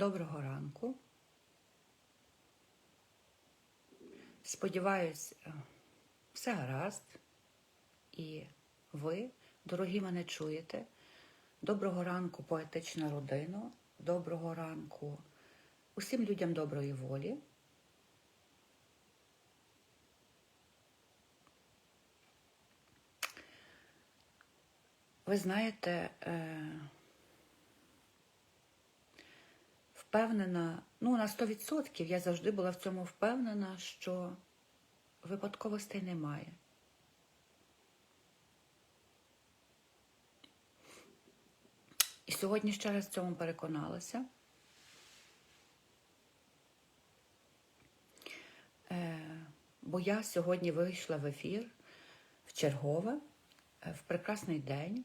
Доброго ранку. Сподіваюсь, е, все гаразд. І ви, дорогі мене, чуєте. Доброго ранку, поетична родина. Доброго ранку усім людям доброї волі. Ви знаєте, е, впевнена, ну на 100% я завжди була в цьому впевнена, що випадковостей немає. І сьогодні ще раз в цьому переконалася. Е, Бо я сьогодні вийшла в ефір в чергове, е, в прекрасний день,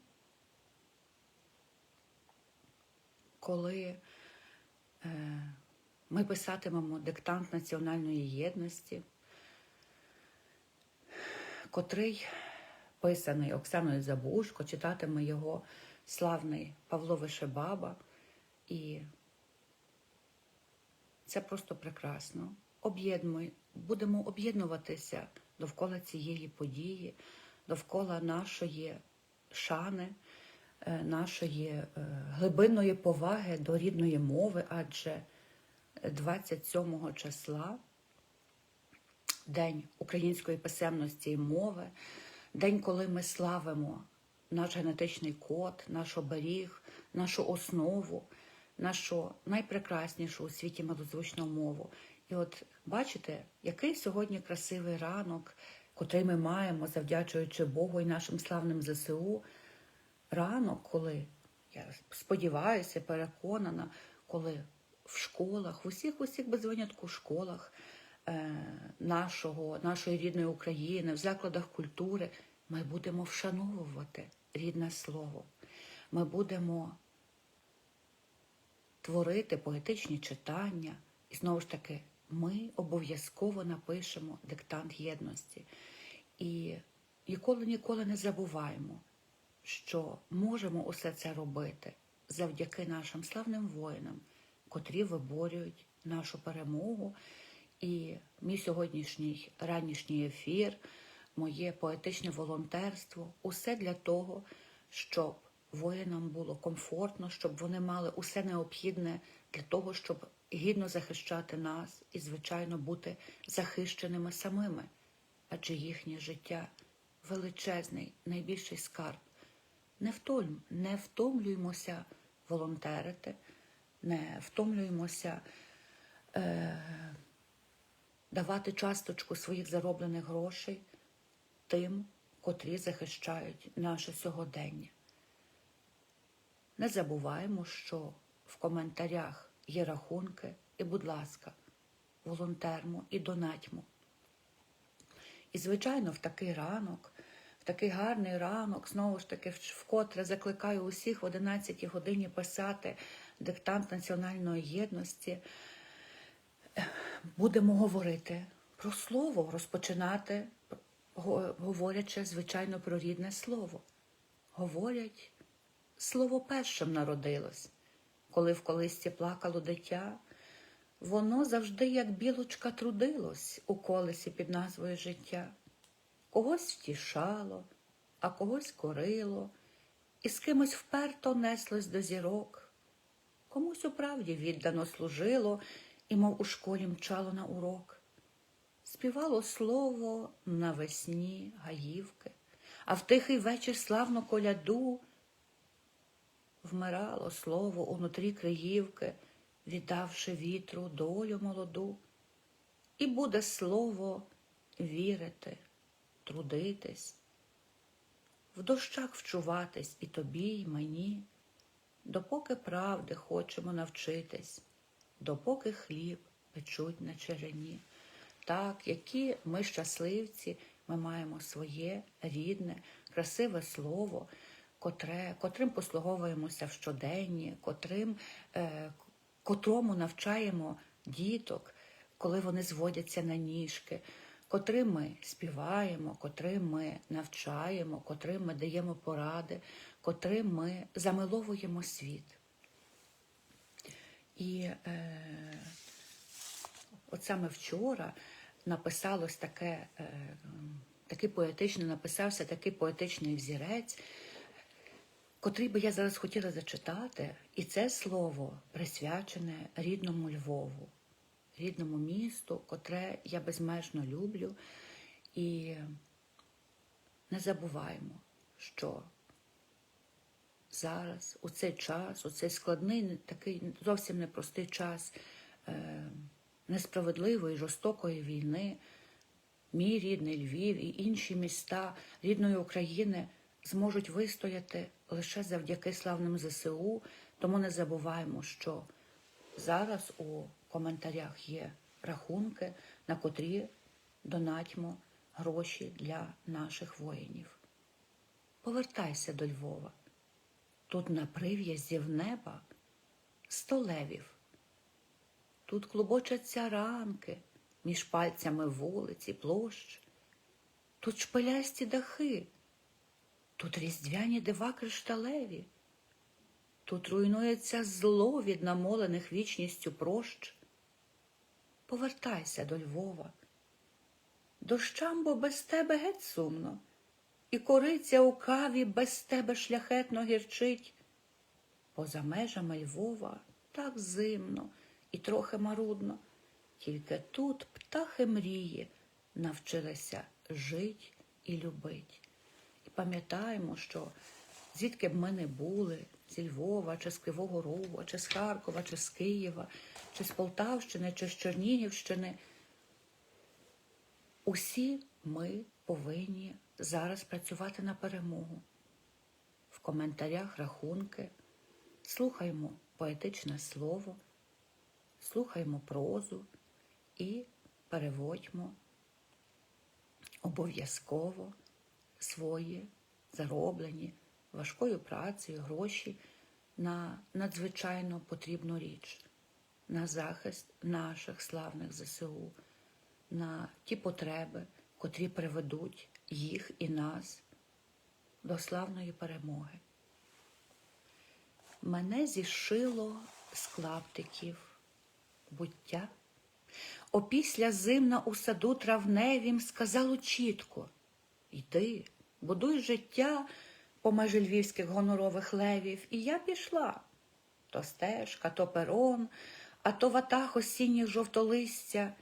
коли ми писатимемо диктант національної єдності, котрий писаний Оксаною Забушко, читатиме його славний Павло Вишебаба. І це просто прекрасно. Об'єднуй, будемо об'єднуватися довкола цієї події, довкола нашої шани, е, нашої е, глибинної поваги до рідної мови, адже 27 числа День української писемності і мови, день, коли ми славимо наш генетичний код, наш оберіг, нашу основу, нашу найпрекраснішу у світі милозвучну мову. І от бачите, який сьогодні красивий ранок, котрий ми маємо, завдячуючи Богу і нашим славним ЗСУ. Ранок, коли я сподіваюся, переконана, коли в школах, в усіх, усіх без винятку школах е, нашого, нашої рідної України, в закладах культури, ми будемо вшановувати рідне слово. Ми будемо творити поетичні читання. І знову ж таки, ми обов'язково напишемо диктант єдності. І ніколи ніколи не забуваємо, що можемо усе це робити завдяки нашим славним воїнам, котрі виборюють нашу перемогу. І мій сьогоднішній ранішній ефір, моє поетичне волонтерство усе для того, щоб воїнам було комфортно, щоб вони мали усе необхідне для того, щоб гідно захищати нас і, звичайно, бути захищеними самими, адже їхнє життя величезний, найбільший скарб. Не, втом, не втомлюємося волонтерити, не втомлюємося е, давати часточку своїх зароблених грошей тим, котрі захищають наше сьогодення. Не забуваємо, що в коментарях є рахунки, і, будь ласка, волонтермо і донатьмо. І, звичайно, в такий ранок, такий гарний ранок, знову ж таки, вкотре закликаю усіх в 11 годині писати диктант національної єдності. Будемо говорити про слово, розпочинати, говорячи, звичайно, про рідне слово. Говорять, слово першим народилось. Коли в колисці плакало дитя, воно завжди, як білочка, трудилось у колесі під назвою життя. Когось втішало, а когось корило, і з кимось вперто неслось до зірок. Комусь у правді віддано служило і, мов у школі мчало на урок. Співало слово навесні гаївки, а в тихий вечір славну коляду вмирало слово унутрі Криївки, віддавши вітру долю молоду. І буде слово вірити, трудитись, в дощах вчуватись і тобі, й мені, допоки правди хочемо навчитись, допоки хліб печуть на черені. Так, які ми щасливці, ми маємо своє рідне, красиве слово котре, котрим послуговуємося в щоденні, котрим, е, котрому навчаємо діток, коли вони зводяться на ніжки, котрим ми співаємо, котрим ми навчаємо, котрим ми даємо поради, котрим ми замиловуємо світ. І е, от саме вчора написалось таке, е, такий поетичний, написався такий поетичний взірець, котрий би я зараз хотіла зачитати, і це слово присвячене рідному Львову, рідному місту, котре я безмежно люблю. І не забуваємо, що зараз, у цей час, у цей складний, такий зовсім непростий час е, несправедливої, жорстокої війни, мій рідний Львів і інші міста рідної України зможуть вистояти лише завдяки славним ЗСУ. Тому не забуваємо, що зараз у коментарях є рахунки, на котрі донатьмо гроші для наших воїнів. Повертайся до Львова. Тут на прив'язі в неба сто левів. Тут клубочаться ранки між пальцями вулиці, площ. Тут шпилясті дахи, тут різдвяні дива кришталеві, тут руйнується зло від намолених вічністю прощ. Повертайся до Львова. Дощам, бо без тебе геть сумно, і кориця у каві без тебе шляхетно гірчить. Поза межами Львова так зимно і трохи марудно, тільки тут птахи мрії навчилися жить і любить. І пам'ятаємо, що звідки б ми не були, зі Львова, чи з Кривого Рогу, чи з Харкова, чи з Києва, чи з Полтавщини, чи з Чернігівщини. Усі ми повинні зараз працювати на перемогу. В коментарях рахунки, слухаймо поетичне слово, слухаймо прозу і переводьмо обов'язково свої зароблені важкою працею гроші на надзвичайно потрібну річ, на захист наших славних ЗСУ на ті потреби, котрі приведуть їх і нас до славної перемоги. Мене зішило з клаптиків буття. Опісля зимна у саду травневім сказало чітко Йди, будуй життя по межі львівських гонорових левів, і я пішла. То стежка, то перон, а то ватах осінніх жовтолистя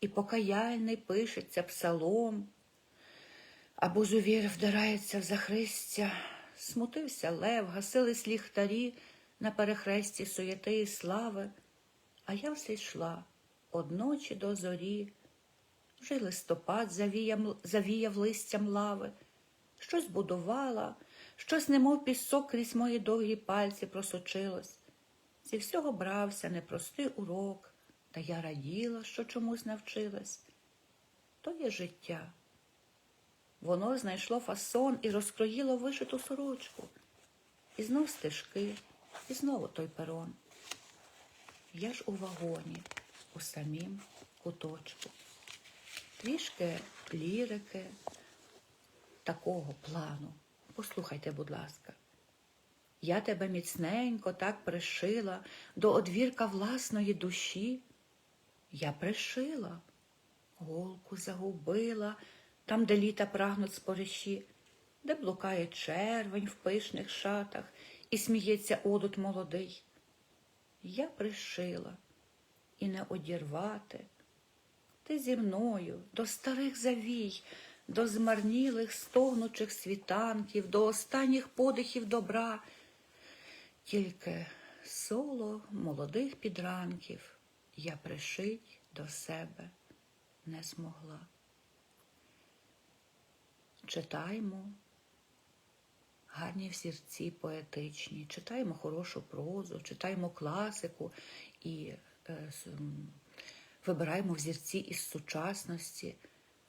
і покаяльний пишеться псалом, або зувір вдирається в захристя, смутився лев, гасились ліхтарі на перехресті суєти і слави, а я все йшла одночі до зорі, вже листопад завіяв листям лави, щось будувала, щось, немов пісок крізь мої довгі пальці просочилось. Зі всього брався непростий урок. Та я раділа, що чомусь навчилась. То є життя. Воно знайшло фасон і розкроїло вишиту сорочку. І знов стежки, і знову той перон. Я ж у вагоні, у самім куточку. Трішки лірики такого плану. Послухайте, будь ласка. Я тебе міцненько так пришила до одвірка власної душі. Я пришила, голку загубила, там, де літа прагнуть спориші, де блукає червень в пишних шатах і сміється одут молодий. Я пришила і не одірвати. Ти зі мною до старих завій, до змарнілих стогнучих світанків, до останніх подихів добра, тільки соло молодих підранків я пришить до себе не змогла. Читаймо. Гарні взірці поетичні, читаємо хорошу прозу, читаємо класику і е, вибираємо взірці із сучасності,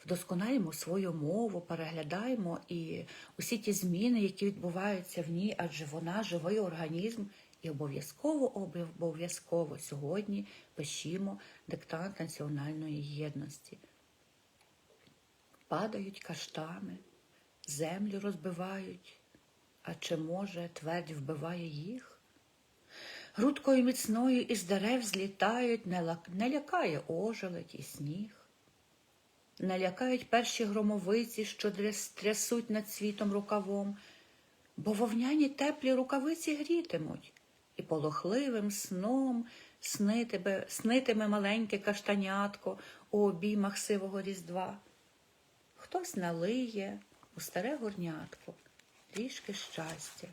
вдосконаємо свою мову, переглядаємо і усі ті зміни, які відбуваються в ній, адже вона живий організм. І обов'язково обов'язково сьогодні пишімо диктант національної єдності. Падають каштани, землю розбивають, а чи, може, твердь вбиває їх? грудкою міцною із дерев злітають, не, лякає ожеледь і сніг. Не лякають перші громовиці, що трясуть над світом рукавом, бо вовняні теплі рукавиці грітимуть, і полохливим сном снитиме, снитиме маленьке каштанятко у обіймах сивого різдва. Хтось налиє у старе горнятко трішки щастя,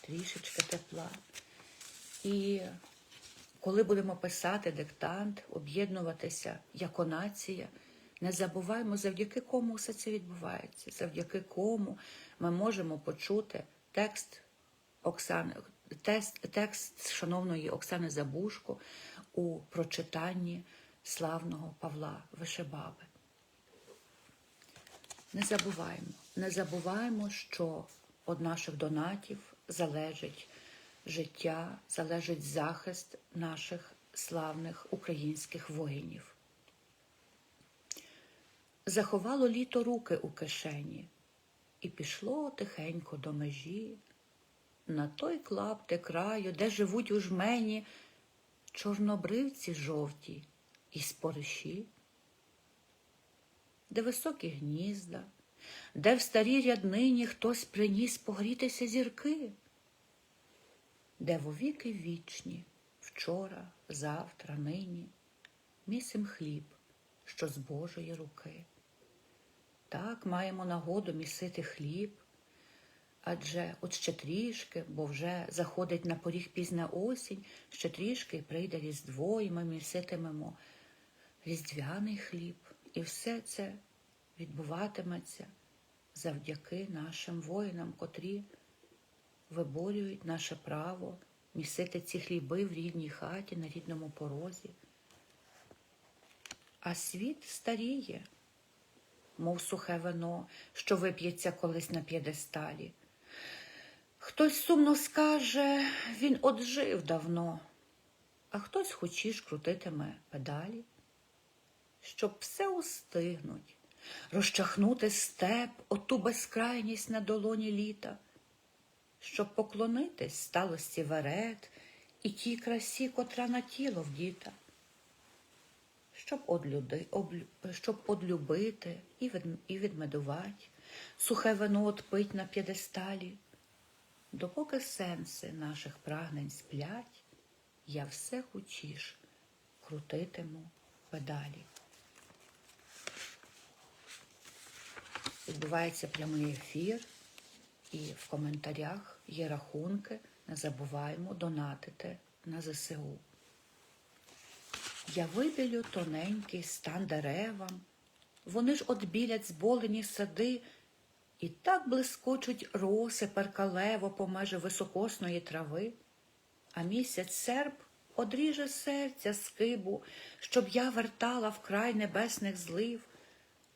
трішечки тепла. І коли будемо писати диктант, об'єднуватися як нація, не забуваємо, завдяки кому все це відбувається, завдяки кому ми можемо почути текст Оксани, текст, текст шановної Оксани Забушко у прочитанні славного Павла Вишебаби. Не забуваємо, не забуваємо, що від наших донатів залежить життя, залежить захист наших славних українських воїнів. Заховало літо руки у кишені і пішло тихенько до межі, на той клапти краю, де живуть у жмені чорнобривці жовті і спориші де високі гнізда, де в старій ряднині хтось приніс погрітися зірки, де вовіки вічні, вчора, завтра, нині, місим хліб, що з Божої руки. Так маємо нагоду місити хліб, адже от ще трішки, бо вже заходить на поріг пізна осінь, ще трішки прийде Різдво, і ми міситимемо різдвяний хліб. І все це відбуватиметься завдяки нашим воїнам, котрі виборюють наше право місити ці хліби в рідній хаті, на рідному порозі. А світ старіє, мов сухе вино, що вип'ється колись на п'єдесталі. Хтось сумно скаже, він оджив давно, а хтось хочеш крутитиме педалі. Щоб все устигнуть, розчахнути степ, оту безкрайність на долоні літа, щоб поклонитись сталості верет і тій красі, котра на тіло вдіта, щоб одлюди, щоб одлюбити і, від, і відмедувати, сухе вино отпить на п'єдесталі, допоки сенси наших прагнень сплять, я все хочіш крутитиму педалі. Відбувається прямий ефір, і в коментарях є рахунки. Не забуваємо донатити на ЗСУ. Я вибілю тоненький стан деревам, вони ж одбілять зболені сади, і так блискочуть роси перкалево по межі високосної трави, а місяць серп одріже серця скибу, щоб я вертала в край небесних злив.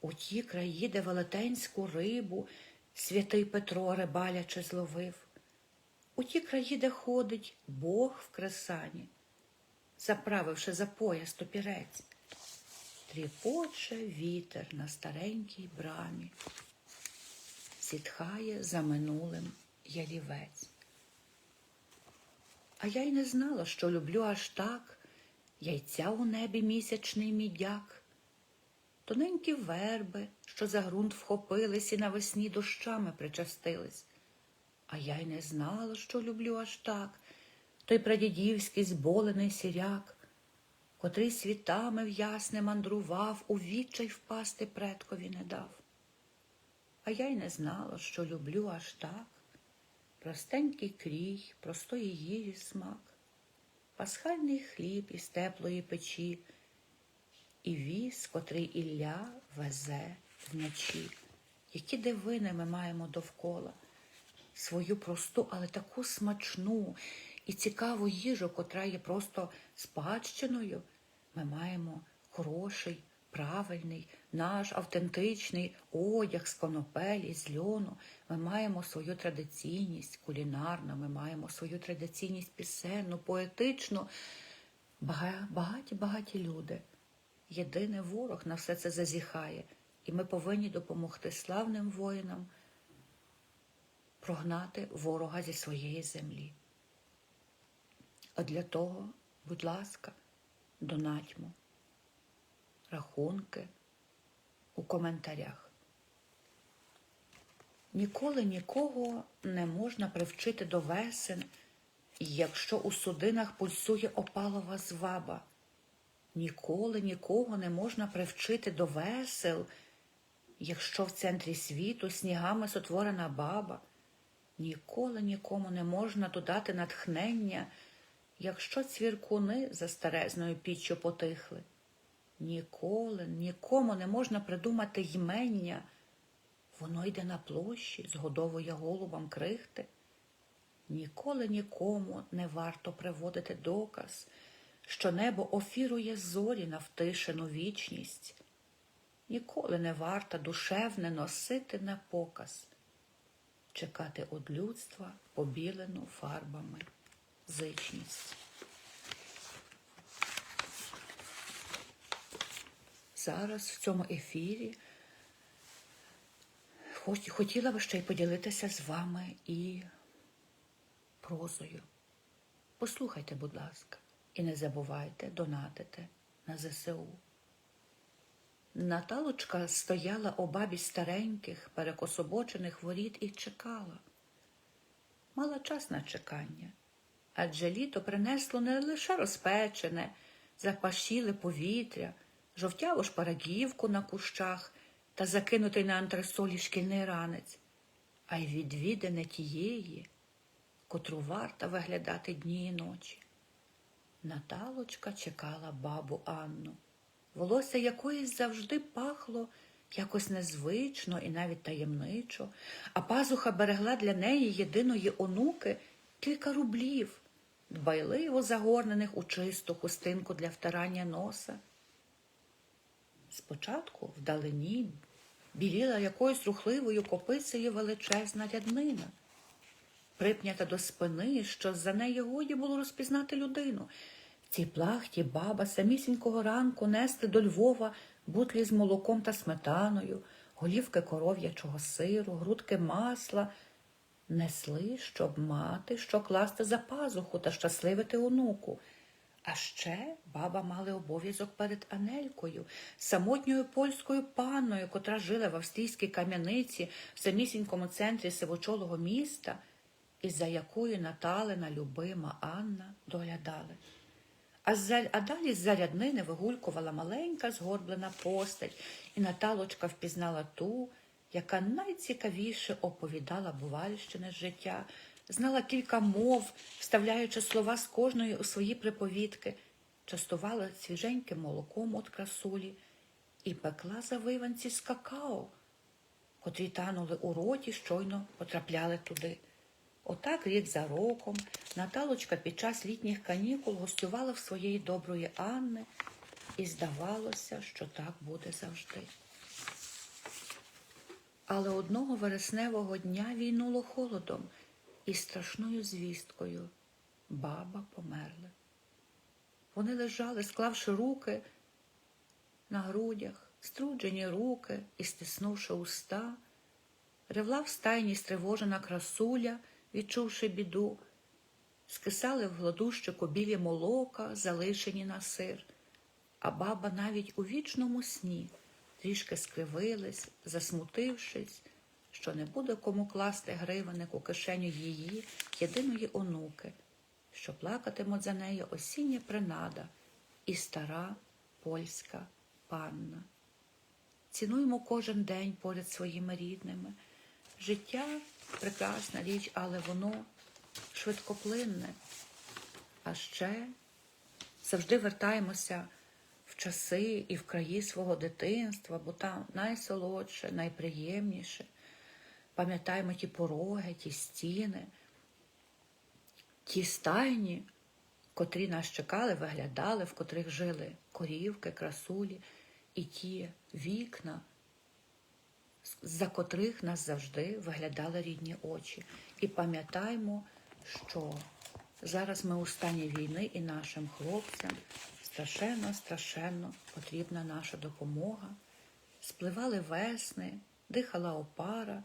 У ті краї, де велетенську рибу святий Петро рибаляче зловив, у ті краї, де ходить Бог в кресані, заправивши за пояс топірець, тріпоче вітер на старенькій брамі, зітхає за минулим ялівець. А я й не знала, що люблю аж так. Яйця у небі місячний мідяк. Тоненькі верби, що за ґрунт вхопились і навесні дощами причастились. А я й не знала, що люблю аж так, той прадідівський зболений сіряк, котрий світами в ясне мандрував, у відчай впасти предкові не дав. А я й не знала, що люблю аж так, простенький крій, простої їжі смак, пасхальний хліб із теплої печі і віз, котрий Ілля везе вночі. Які дивини ми маємо довкола, свою просту, але таку смачну і цікаву їжу, котра є просто спадщиною, ми маємо хороший, правильний, наш автентичний одяг з конопелі, з льону. Ми маємо свою традиційність кулінарну, ми маємо свою традиційність пісенну, поетичну. Багаті-багаті люди. Єдиний ворог на все це зазіхає, і ми повинні допомогти славним воїнам прогнати ворога зі своєї землі. А для того, будь ласка, донатьмо. Рахунки у коментарях. Ніколи нікого не можна привчити до весен, якщо у судинах пульсує опалова зваба. Ніколи нікого не можна привчити до весел, якщо в центрі світу снігами сотворена баба. Ніколи нікому не можна додати натхнення, якщо цвіркуни за старезною піччю потихли. Ніколи нікому не можна придумати ймення. Воно йде на площі, згодовує голубам крихти. Ніколи нікому не варто приводити доказ, що небо офірує зорі на втишену вічність. Ніколи не варто душевне носити на показ, чекати од людства побілену фарбами зичність. Зараз в цьому ефірі хотіла би ще й поділитися з вами і прозою. Послухайте, будь ласка, і не забувайте донатити на ЗСУ. Наталочка стояла обабі стареньких, перекособочених воріт і чекала. Мала час на чекання, адже літо принесло не лише розпечене, запашіле повітря, жовтяву шпарагівку на кущах та закинутий на антресолі шкільний ранець, а й відвідане тієї, котру варто виглядати дні і ночі. Наталочка чекала бабу Анну, волосся якої завжди пахло якось незвично і навіть таємничо, а пазуха берегла для неї єдиної онуки кілька рублів, дбайливо загорнених у чисту хустинку для втирання носа. Спочатку вдалині біліла якоюсь рухливою копицею величезна ряднина, припнята до спини, що за неї годі було розпізнати людину. В цій плахті баба самісінького ранку нести до Львова бутлі з молоком та сметаною, голівки коров'ячого сиру, грудки масла, несли, щоб мати, що класти за пазуху та щасливити онуку. А ще баба мали обов'язок перед Анелькою, самотньою польською панною, котра жила в австрійській кам'яниці в самісінькому центрі сивочолого міста, і за якою Наталина любима Анна доглядали. А, а далі з заряднини вигулькувала маленька згорблена постать, і Наталочка впізнала ту, яка найцікавіше оповідала бувальщини з життя, знала кілька мов, вставляючи слова з кожної у свої приповідки, частувала свіженьким молоком от красулі і пекла завиванці з какао, котрі танули у роті, щойно потрапляли туди. Отак рік за роком Наталочка під час літніх канікул гостювала в своєї доброї Анни, і здавалося, що так буде завжди. Але одного вересневого дня війнуло холодом і страшною звісткою баба померла. Вони лежали, склавши руки на грудях, струджені руки і стиснувши уста, ревла в стайні стривожена красуля, відчувши біду, скисали в гладущику білі молока, залишені на сир, а баба навіть у вічному сні трішки скривилась, засмутившись, що не буде кому класти гривенник у кишеню її єдиної онуки, що плакатимуть за нею осіння принада і стара польська панна. Цінуємо кожен день поряд своїми рідними. Життя прекрасна річ, але воно швидкоплинне. А ще завжди вертаємося часи і в краї свого дитинства, бо там найсолодше, найприємніше. Пам'ятаємо ті пороги, ті стіни, ті стайні, котрі нас чекали, виглядали, в котрих жили корівки, красулі, і ті вікна, за котрих нас завжди виглядали рідні очі. І пам'ятаємо, що зараз ми у стані війни і нашим хлопцям страшенно, страшенно потрібна наша допомога. Спливали весни, дихала опара,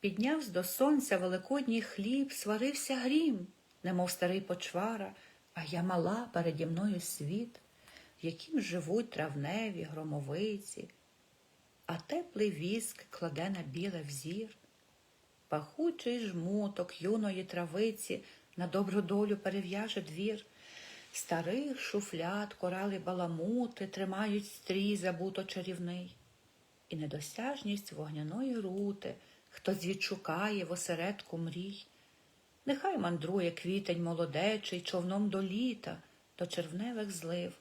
піднявсь до сонця великодній хліб, сварився грім, немов старий почвара, А я мала переді мною світ, в яким живуть травневі, громовиці, а теплий віск кладе на біле взір, пахучий жмуток юної травиці на добру долю перев'яже двір. Старих шуфлят, корали баламути тримають стрій забуто чарівний, і недосяжність вогняної рути хтось відшукає в осередку мрій. Нехай мандрує квітень молодечий човном до літа, до червневих злив,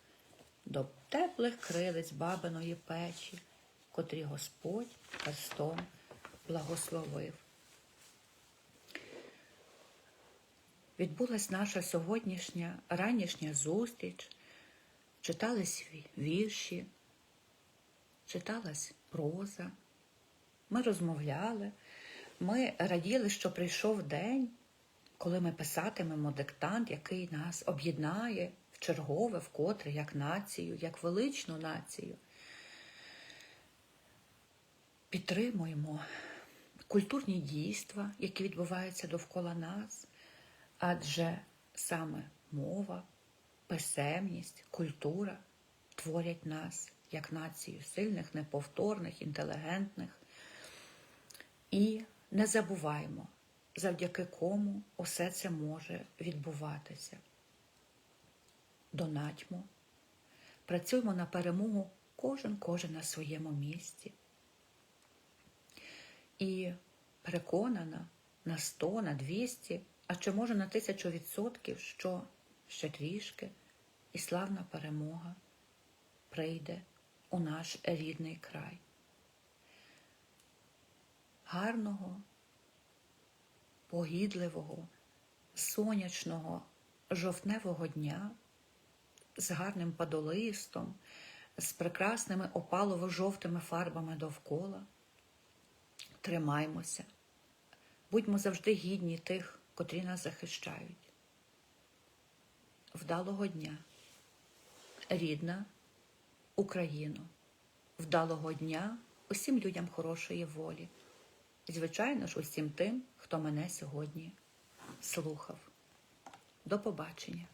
до теплих крилиць бабиної печі, котрі Господь перстом благословив. Відбулась наша сьогоднішня ранішня зустріч, читались вірші, читалась проза. Ми розмовляли, ми раділи, що прийшов день, коли ми писатимемо диктант, який нас об'єднає в чергове, вкотре, як націю, як величну націю. Підтримуємо культурні дійства, які відбуваються довкола нас, адже саме мова, писемність, культура творять нас як націю сильних, неповторних, інтелігентних. І не забуваємо, завдяки кому усе це може відбуватися. Донатьмо, працюємо на перемогу кожен кожен на своєму місці. І переконана на 100, на 200, а чи може на тисячу відсотків, що ще трішки і славна перемога прийде у наш рідний край. Гарного, погідливого, сонячного, жовтневого дня з гарним падолистом, з прекрасними опалово-жовтими фарбами довкола. Тримаймося, будьмо завжди гідні тих, котрі нас захищають. Вдалого дня, рідна Україну, вдалого дня усім людям хорошої волі. Звичайно ж, усім тим, хто мене сьогодні слухав. До побачення!